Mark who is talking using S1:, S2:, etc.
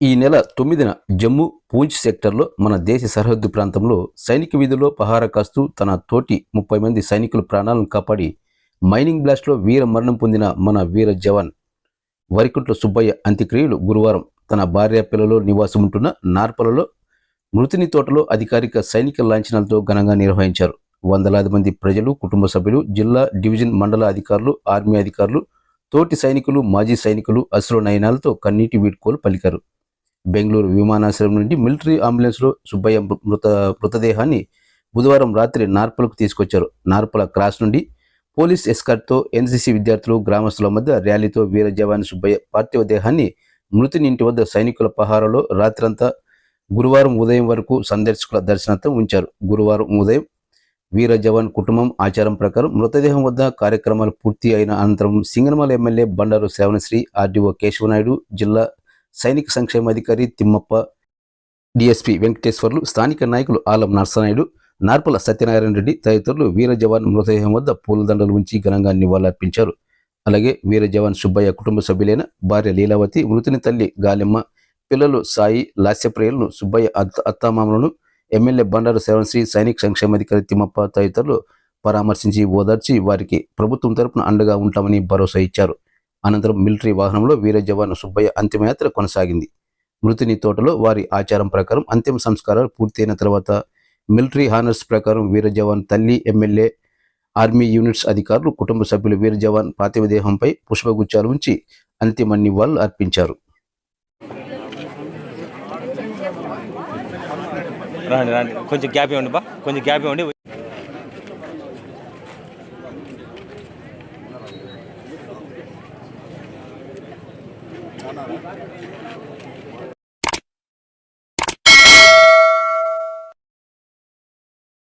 S1: ఈ నెల తొమ్మిదిన జమ్మూ పూంచ్ సెక్టర్లో మన దేశ సరిహద్దు ప్రాంతంలో సైనిక విధుల్లో పహారా కాస్తూ తన తోటి ముప్పై మంది సైనికుల ప్రాణాలను కాపాడి మైనింగ్ బ్లాస్ట్లో వీర మరణం పొందిన మన వీర జవాన్ వరికుంట్ల సుబ్బయ్య అంత్యక్రియలు గురువారం. తన భార్య పిల్లలో నివాసం ఉంటున్న నార్పలలో మృతిని తోటలో అధికారిక సైనిక లాంఛనాలతో ఘనంగా నిర్వహించారు. వందలాది మంది ప్రజలు కుటుంబ సభ్యులు జిల్లా డివిజన్ మండల అధికారులు ఆర్మీ అధికారులు తోటి సైనికులు మాజీ సైనికులు అశ్రు నయనాలతో కన్నీటి వీడ్కోలు పలికారు. బెంగళూరు విమానాశ్రయం నుండి మిలిటరీ అంబులెన్స్లో సుబ్బయ్య మృత మృతదేహాన్ని బుధవారం రాత్రి నార్పలకు తీసుకొచ్చారు. నార్పల క్రాస్ నుండి పోలీస్ ఎస్కార్ట్తో ఎన్సీసీ విద్యార్థులు గ్రామస్తుల మధ్య ర్యాలీతో వీర జవాన్ సుబ్బయ్య పార్థివ దేహాన్ని మృతుని ఇంటి వద్ద సైనికుల పహారలో రాత్రంతా గురువారం ఉదయం వరకు సందర్శకుల దర్శనార్థం ఉంచారు. గురువారం ఉదయం వీర జవాన్ కుటుంబం ఆచారం ప్రకారం మృతదేహం వద్ద కార్యక్రమాలు పూర్తి అయిన అనంతరం సింగనమల ఎమ్మెల్యే బండారు శ్రావణశ్రీ ఆర్డీఓ కేశవనాయుడు జిల్లా సైనిక సంక్షేమాధికారి తిమ్మప్ప డిఎస్పి వెంకటేశ్వర్లు స్థానిక నాయకులు ఆలం నర్సనాయుడు నార్పల సత్యనారాయణ రెడ్డి తదితరులు వీర జవాన్ మృతదేహం వద్ద పూలదండలు ఉంచి ఘనంగా నివాళులర్పించారు. అలాగే వీర జవాన్ సుబ్బయ్య కుటుంబ సభ్యులైన భార్య లీలావతి మృతుని తల్లి గాలెమ్మ పిల్లలు సాయి లాస్యప్రియలను సుబ్బయ్య అత్త అత్తామామలను ఎమ్మెల్యే బండారు శ్రవణశ్రీ సైనిక సంక్షేమాధికారి తిమ్మప్ప తదితరులు పరామర్శించి ఓదార్చి వారికి ప్రభుత్వం తరపున అండగా ఉంటామని భరోసా ఇచ్చారు. అనంతరం మిలిటరీ వాహనంలో వీర జవాన్ సుబ్బయ్య అంతిమయాత్ర కొనసాగింది. మృతిని తోటలో వారి ఆచారం ప్రకారం అంతిమ సంస్కారాలు పూర్తయిన తర్వాత మిలిటరీ హానర్స్ ప్రకారం వీర జవాన్ తల్లి ఎమ్మెల్యే ఆర్మీ యూనిట్స్ అధికారులు కుటుంబ సభ్యులు వీర జవాన్ పార్థివ దేహంపై పుష్పగుచ్చాలు ఉంచి అంతిమ నివాళులు అర్పించారు.
S2: కొంచెం గ్యాప్ ఇవ్వండి బా. కొంచెం గ్యాప్ ఇవ్వండి. అన్నారు